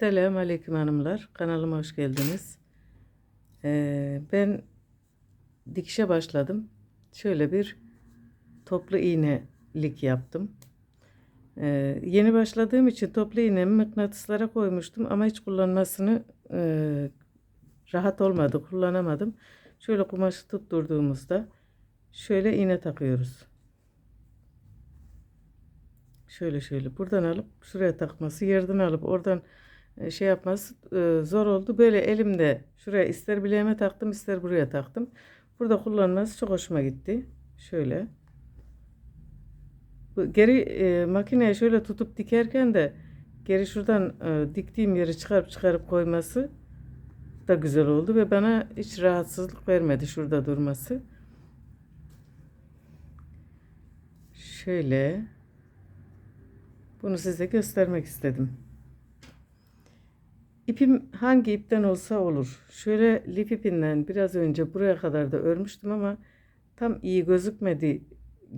Selam aleyküm hanımlar. Kanalıma hoş geldiniz. Ee, ben dikişe başladım. Şöyle bir toplu iğnelik yaptım. Ee, yeni başladığım için toplu iğnemi mıknatıslara koymuştum ama hiç kullanmasını e, rahat olmadı. Kullanamadım. Şöyle kumaşı tutturduğumuzda şöyle iğne takıyoruz. Şöyle şöyle buradan alıp şuraya takması, yerden alıp oradan şey yapması e, zor oldu. Böyle elimde şuraya ister bileğime taktım, ister buraya taktım. Burada kullanması çok hoşuma gitti. Şöyle. Geri e, makineye şöyle tutup dikerken de geri şuradan e, diktiğim yeri çıkarıp çıkarıp koyması da güzel oldu ve bana hiç rahatsızlık vermedi şurada durması. Şöyle bunu size göstermek istedim. İpim hangi ipten olsa olur. Şöyle lif ipinden biraz önce buraya kadar da örmüştüm ama tam iyi gözükmedi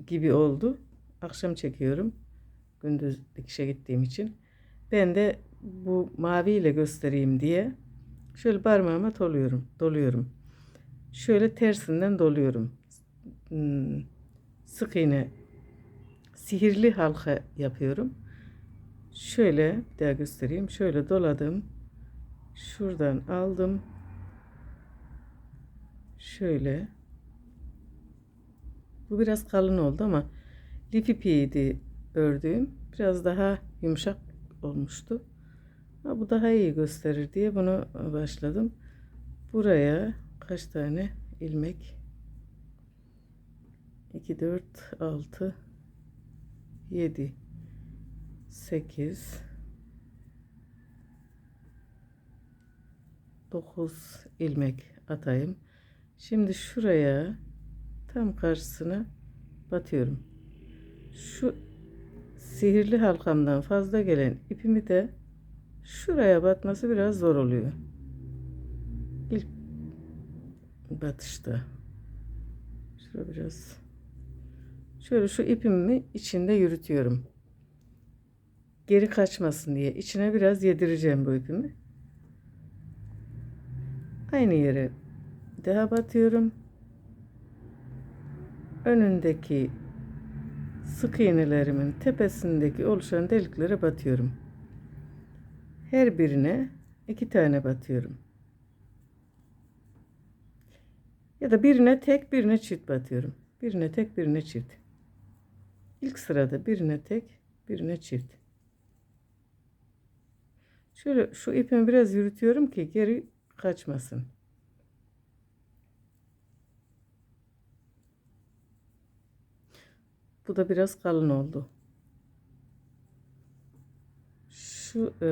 gibi oldu. Akşam çekiyorum. Gündüz dikişe gittiğim için. Ben de bu maviyle göstereyim diye şöyle parmağıma doluyorum. Doluyorum. Şöyle tersinden doluyorum. Hmm, Sık iğne sihirli halka yapıyorum. Şöyle bir daha göstereyim. Şöyle doladım. Şuradan aldım. Şöyle. Bu biraz kalın oldu ama lif ipiydi ördüğüm. Biraz daha yumuşak olmuştu. Ama bu daha iyi gösterir diye bunu başladım. Buraya kaç tane ilmek? 2, 4, 6, 7, 8, 9 ilmek atayım. Şimdi şuraya tam karşısına batıyorum. Şu sihirli halkamdan fazla gelen ipimi de şuraya batması biraz zor oluyor. İlk batışta. Şurada biraz şöyle şu ipimi içinde yürütüyorum. Geri kaçmasın diye içine biraz yedireceğim bu ipimi. Aynı yere daha batıyorum. Önündeki sık iğnelerimin tepesindeki oluşan deliklere batıyorum. Her birine iki tane batıyorum. Ya da birine tek birine çift batıyorum. Birine tek birine çift. İlk sırada birine tek birine çift. Şöyle şu ipimi biraz yürütüyorum ki geri kaçmasın. Bu da biraz kalın oldu. Şu e,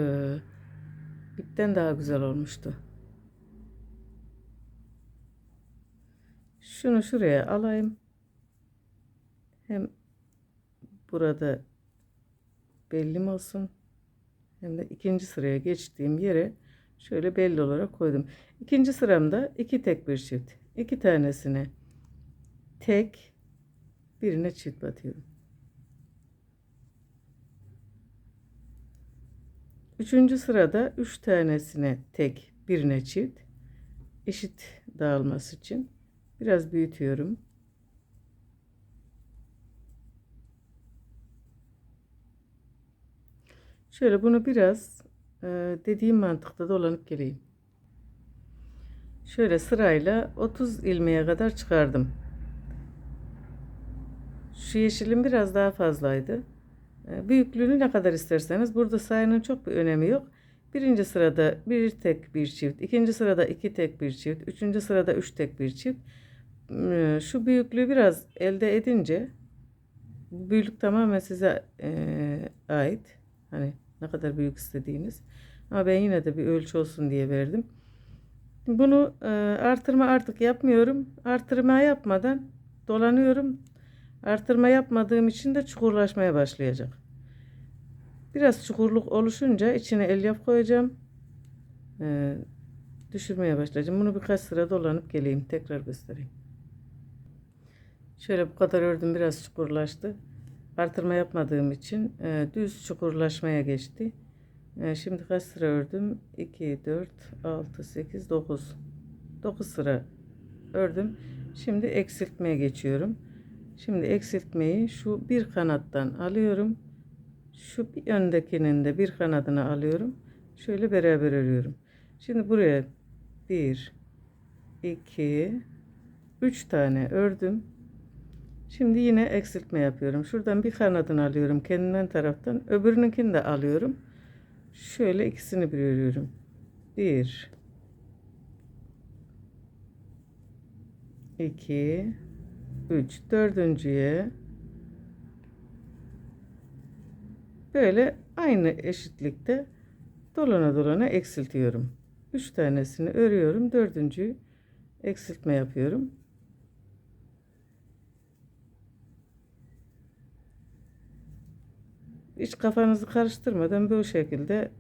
ipten daha güzel olmuştu. Şunu şuraya alayım. Hem burada bellim olsun. Hem de ikinci sıraya geçtiğim yere şöyle belli olarak koydum. İkinci sıramda iki tek bir çift. İki tanesine tek birine çift batıyorum. Üçüncü sırada üç tanesine tek birine çift eşit dağılması için biraz büyütüyorum. Şöyle bunu biraz dediğim mantıkta dolanıp geleyim. Şöyle sırayla 30 ilmeğe kadar çıkardım. Şu yeşilin biraz daha fazlaydı. E, büyüklüğünü ne kadar isterseniz burada sayının çok bir önemi yok. Birinci sırada bir tek bir çift, ikinci sırada iki tek bir çift, üçüncü sırada üç tek bir çift. E, şu büyüklüğü biraz elde edince büyüklük tamamen size ait. Hani ne kadar büyük istediğiniz. Ama ben yine de bir ölçü olsun diye verdim. Bunu e, artırma artık yapmıyorum. Artırma yapmadan dolanıyorum. Artırma yapmadığım için de çukurlaşmaya başlayacak. Biraz çukurluk oluşunca içine elyaf koyacağım. E, düşürmeye başlayacağım. Bunu birkaç sıra dolanıp geleyim. Tekrar göstereyim. Şöyle bu kadar ördüm. Biraz çukurlaştı. Artırma yapmadığım için e, düz çukurlaşmaya geçti. Ee, şimdi kaç sıra ördüm? 2, 4, 6, 8, 9. 9 sıra ördüm. Şimdi eksiltmeye geçiyorum. Şimdi eksiltmeyi şu bir kanattan alıyorum. Şu bir öndekinin de bir kanadını alıyorum. Şöyle beraber örüyorum. Şimdi buraya 1, 2, 3 tane ördüm. Şimdi yine eksiltme yapıyorum. Şuradan bir kanadını alıyorum kendinden taraftan. Öbürününkini de alıyorum. Şöyle ikisini bir örüyorum. 1 2 3 dördüncüye böyle aynı eşitlikte dolana dolana eksiltiyorum. 3 tanesini örüyorum. Dördüncüyü eksiltme yapıyorum. Hiç kafanızı karıştırmadan bu şekilde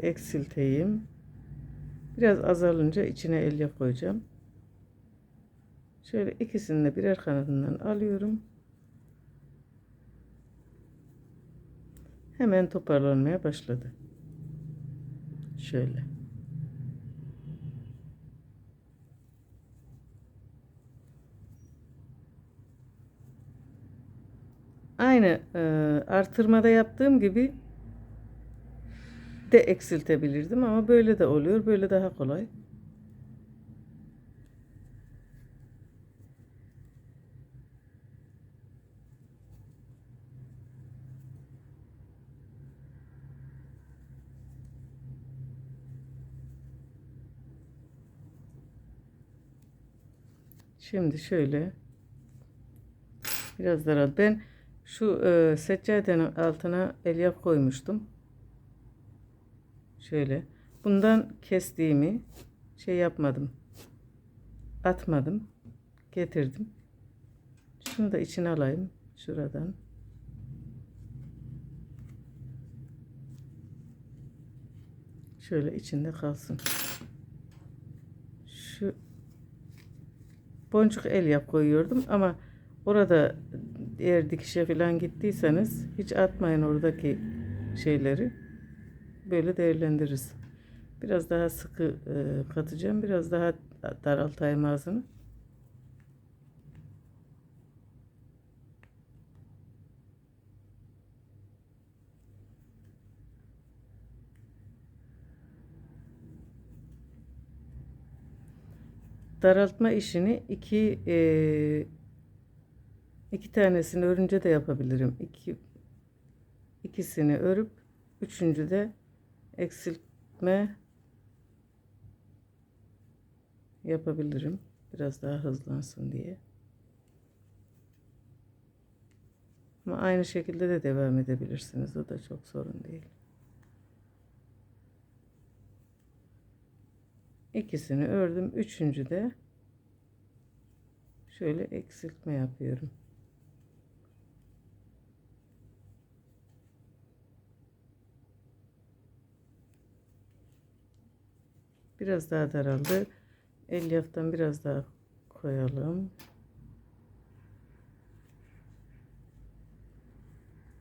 eksilteyim. Biraz azalınca içine elyaf koyacağım. Şöyle ikisini de birer kanadından alıyorum. Hemen toparlanmaya başladı. Şöyle. Aynı e, artırmada yaptığım gibi de eksiltebilirdim ama böyle de oluyor. Böyle daha kolay. Şimdi şöyle biraz daha. Ben şu e, seccadenin altına elyaf koymuştum. Şöyle. Bundan kestiğimi şey yapmadım. Atmadım. Getirdim. Şunu da içine alayım. Şuradan. Şöyle içinde kalsın. Şu boncuk el yap koyuyordum ama orada eğer dikişe falan gittiyseniz hiç atmayın oradaki şeyleri. Böyle değerlendiririz. Biraz daha sıkı e, katacağım. Biraz daha daraltayım ağzını. daraltma işini iki e, iki tanesini örünce de yapabilirim. İki, ikisini örüp üçüncü de eksiltme yapabilirim. Biraz daha hızlansın diye. Ama aynı şekilde de devam edebilirsiniz. O da çok sorun değil. İkisini ördüm. Üçüncü de şöyle eksiltme yapıyorum. Biraz daha daraldı. Elyaftan biraz daha koyalım.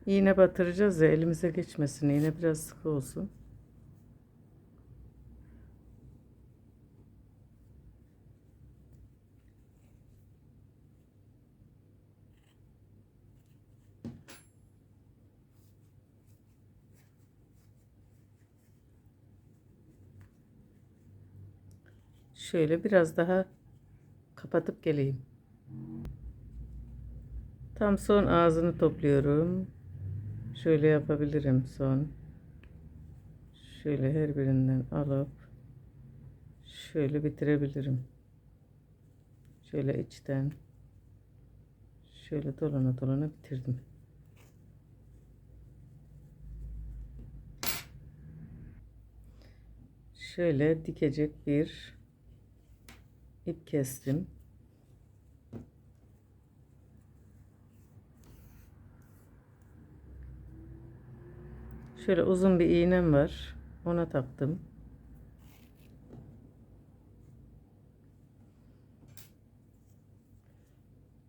İğne batıracağız ya elimize geçmesin. İğne biraz sıkı olsun. Şöyle biraz daha kapatıp geleyim. Tam son ağzını topluyorum. Şöyle yapabilirim son. Şöyle her birinden alıp şöyle bitirebilirim. Şöyle içten şöyle dolana dolana bitirdim. Şöyle dikecek bir ip kestim. Şöyle uzun bir iğnem var. Ona taktım.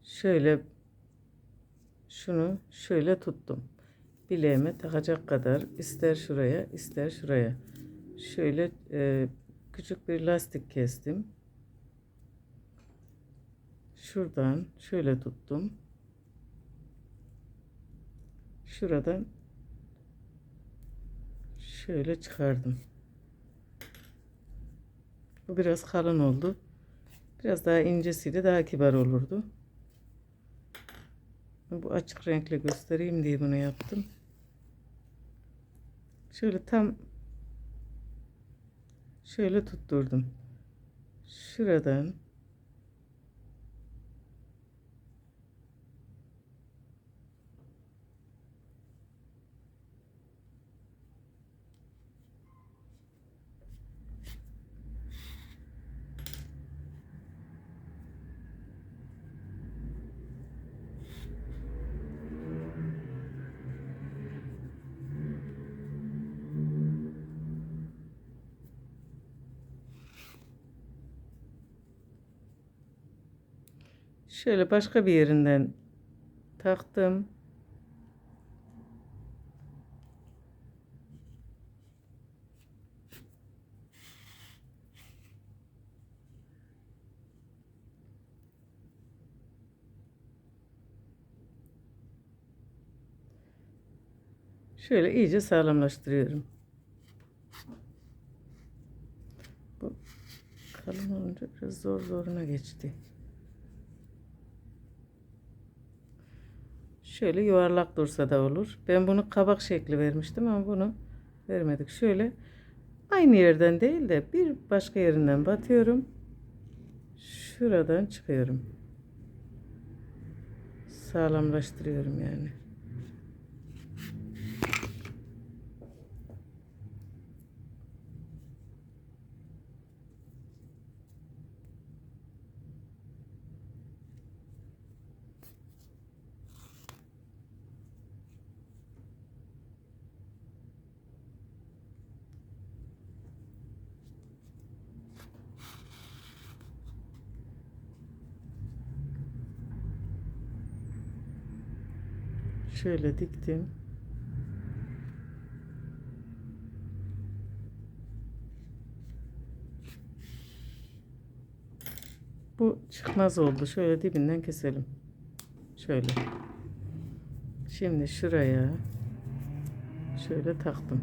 Şöyle şunu şöyle tuttum. bileğime takacak kadar ister şuraya ister şuraya. Şöyle e, küçük bir lastik kestim. Şuradan şöyle tuttum. Şuradan şöyle çıkardım. Bu biraz kalın oldu. Biraz daha incesiyle daha kibar olurdu. Bu açık renkle göstereyim diye bunu yaptım. Şöyle tam şöyle tutturdum. Şuradan şöyle başka bir yerinden taktım. Şöyle iyice sağlamlaştırıyorum. Bu kalın olunca biraz zor zoruna geçti. Şöyle yuvarlak dursa da olur. Ben bunu kabak şekli vermiştim ama bunu vermedik. Şöyle aynı yerden değil de bir başka yerinden batıyorum. Şuradan çıkıyorum. Sağlamlaştırıyorum yani. Şöyle diktim. Bu çıkmaz oldu. Şöyle dibinden keselim. Şöyle. Şimdi şuraya şöyle taktım.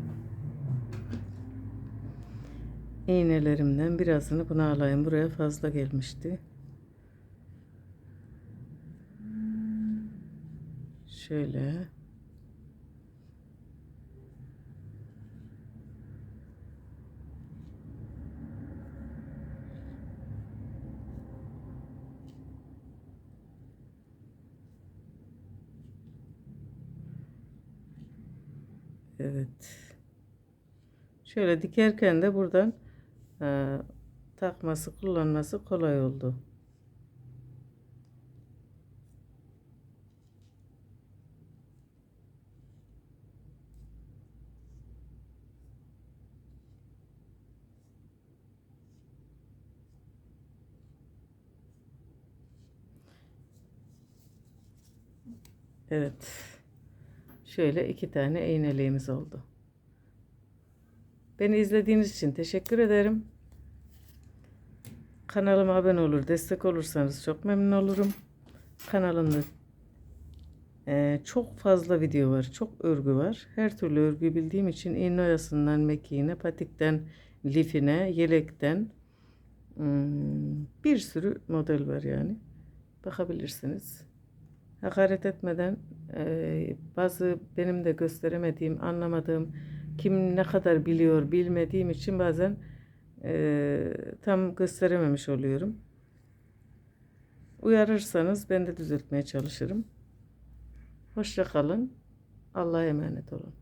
İğnelerimden birazını buna alayım. Buraya fazla gelmişti. Şöyle. Evet. Şöyle dikerken de buradan e, takması, kullanması kolay oldu. Evet. Şöyle iki tane iğneliğimiz oldu. Beni izlediğiniz için teşekkür ederim. Kanalıma abone olur, destek olursanız çok memnun olurum. Kanalımda e, çok fazla video var, çok örgü var. Her türlü örgü bildiğim için iğne oyasından mekiğine, patikten lifine, yelekten hmm, bir sürü model var yani. Bakabilirsiniz. Hakaret etmeden e, bazı benim de gösteremediğim, anlamadığım, kim ne kadar biliyor bilmediğim için bazen e, tam gösterememiş oluyorum. Uyarırsanız ben de düzeltmeye çalışırım. Hoşça kalın. Allah'a emanet olun.